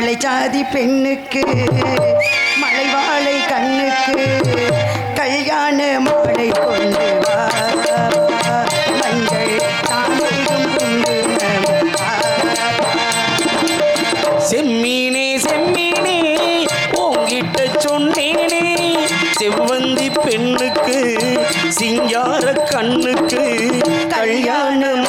மலை ஜாதி பெண்ணுக்கு மலைவாழை கண்ணுக்கு கல்யாண மாலை கொண்டு மஞ்சள் செம்மீனே செம்மீனே உங்கிட்ட சொன்னேனே. செவ்வந்தி பெண்ணுக்கு சிங்கார கண்ணுக்கு கல்யாணம்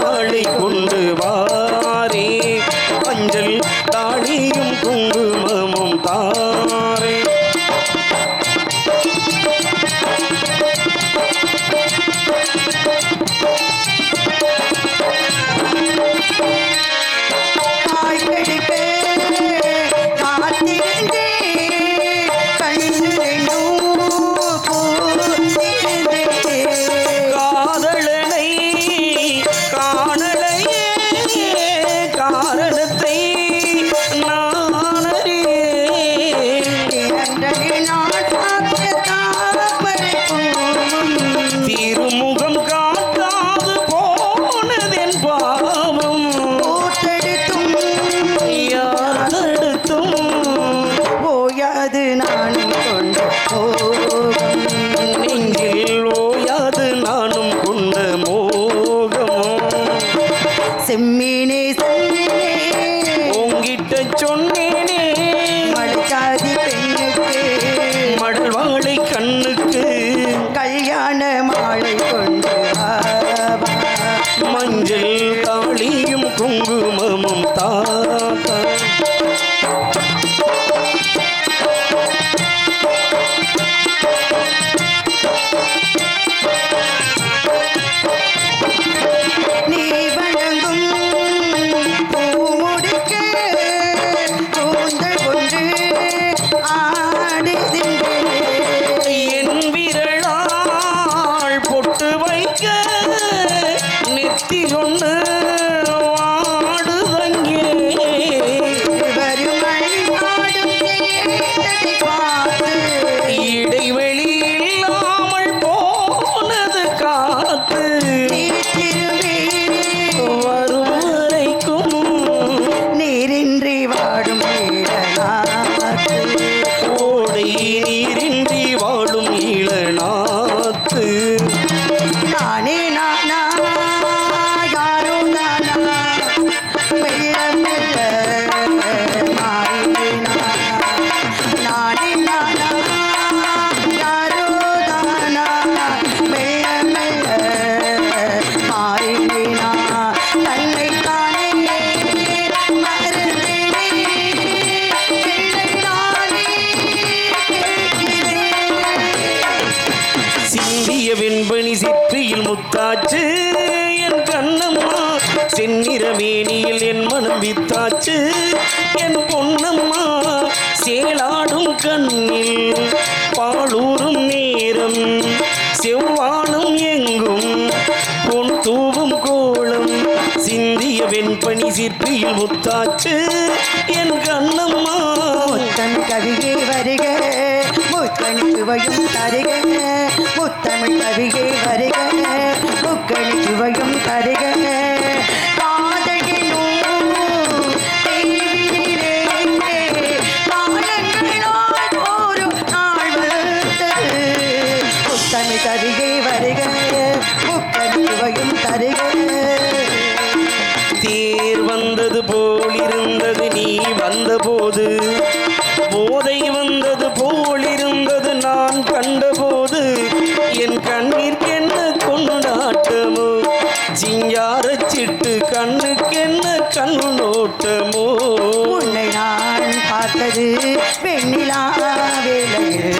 மாலை கொண்டு மஞ்சள் தாளியும் குங்குமமும் தாத்தா open. சிந்திய சிற்பியில் முத்தாச்சு என் கண்ணம்மா செந்நிறவேணியில் என் மனம் வித்தாச்சு என் பொன்னம்மா சேலாடும் கண்ணில் பாலூரும் நேரம் செவ்வானும் எங்கும் பொன் தூவும் கோலம் சிந்திய வெண்பணி சிற்பியில் முத்தாச்சு என் கண்ணம்மா. தன் கவிதை வருக. முத்தணி சுவையும் தருக. முத்தமிழ் கவிகை வருக. முக்கணி சுவையும் தருக. காதலினும் வருக. முக்கணி சுவையும் தருக. தேர் வந்தது போலிருந்தது நீ வந்தபோது போதை வந்தது போலிருந்தது நான் கண்டபோது என் கண்ணிற்கென்ன கொண்டாட்டமோ? சிங்காரச் சிட்டு கண்ணுக்கென்ன கண்ணோட்டமோ உன்னை நான் பார்த்தது வெண்ணிலா வேளையில்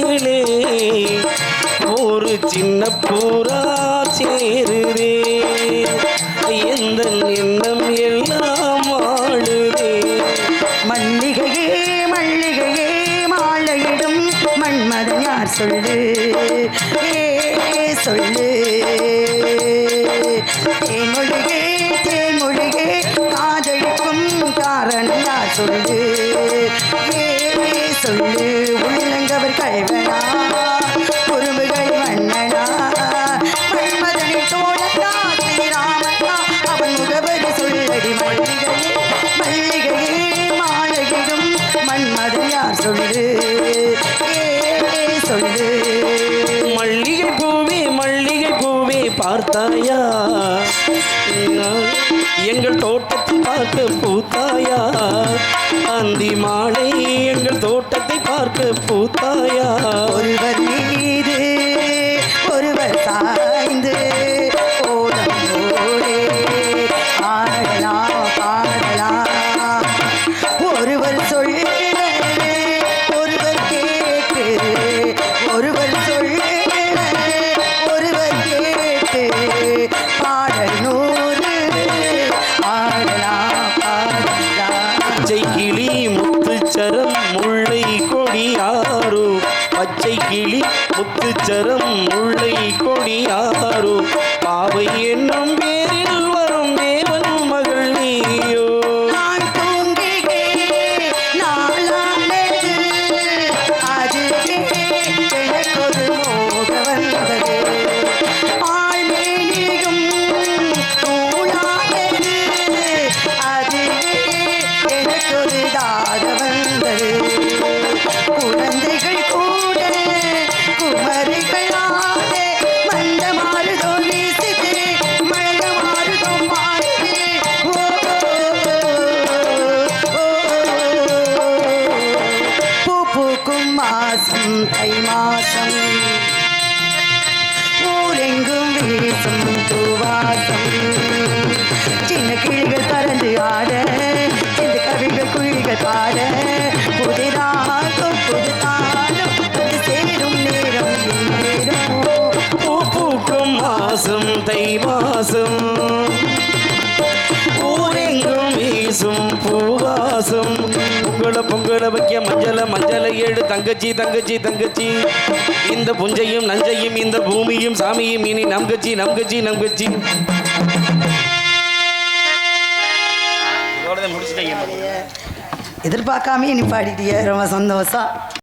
காட்டிலே ஒரு சின்ன பூரா சேருதே. எந்த எண்ணம் எல்லாம் ஆளுதே. மல்லிகையே மல்லிகையே மாலையிடும் மண்மதனார் சொல்லு? ஏ சொல்லு. தேன்மொழியே தேன்மொழியே காதலிக்கும் காரணம் சொல்லு? பூத்தாயா? எங்கள் தோட்டத்தை பார்க்க பூத்தாயா? அந்தி மாலை எங்கள் தோட்டத்தை பார்க்க பூத்தாயா? ஒருவர் நீரே ஒருவர் சாய்ந்து கொடியாரோ பச்சை கிளி முத்துச்சரம் முல்லை கொடியாரோ பாவை என்னும் பேரில் மாசம் தை மாசம். ஊரெங்கும் வீசும் பூவாசம். சின்ன கிளிகள் பறந்து ஆட சின்ன கவிகள் குழிகள் பாட அது சேரும் நேரம் பூ பூக்கும் மாசம் தை மாசம். ஊரெங்கும் வீசும் பூவாசம். பொங்கல பொங்கல வைக்க மஞ்சள மஞ்சளை ஏடு. தங்கச்சி தங்கச்சி தங்கச்சி. இந்த புஞ்சையும் நஞ்சையும் இந்த பூமியும் சாமியும் இனி நம்கச்சி நம்கச்சி நம்கச்சி. எதிர்பார்க்காமே நீ பாடிட்டிய. ரொம்ப சந்தோஷம்.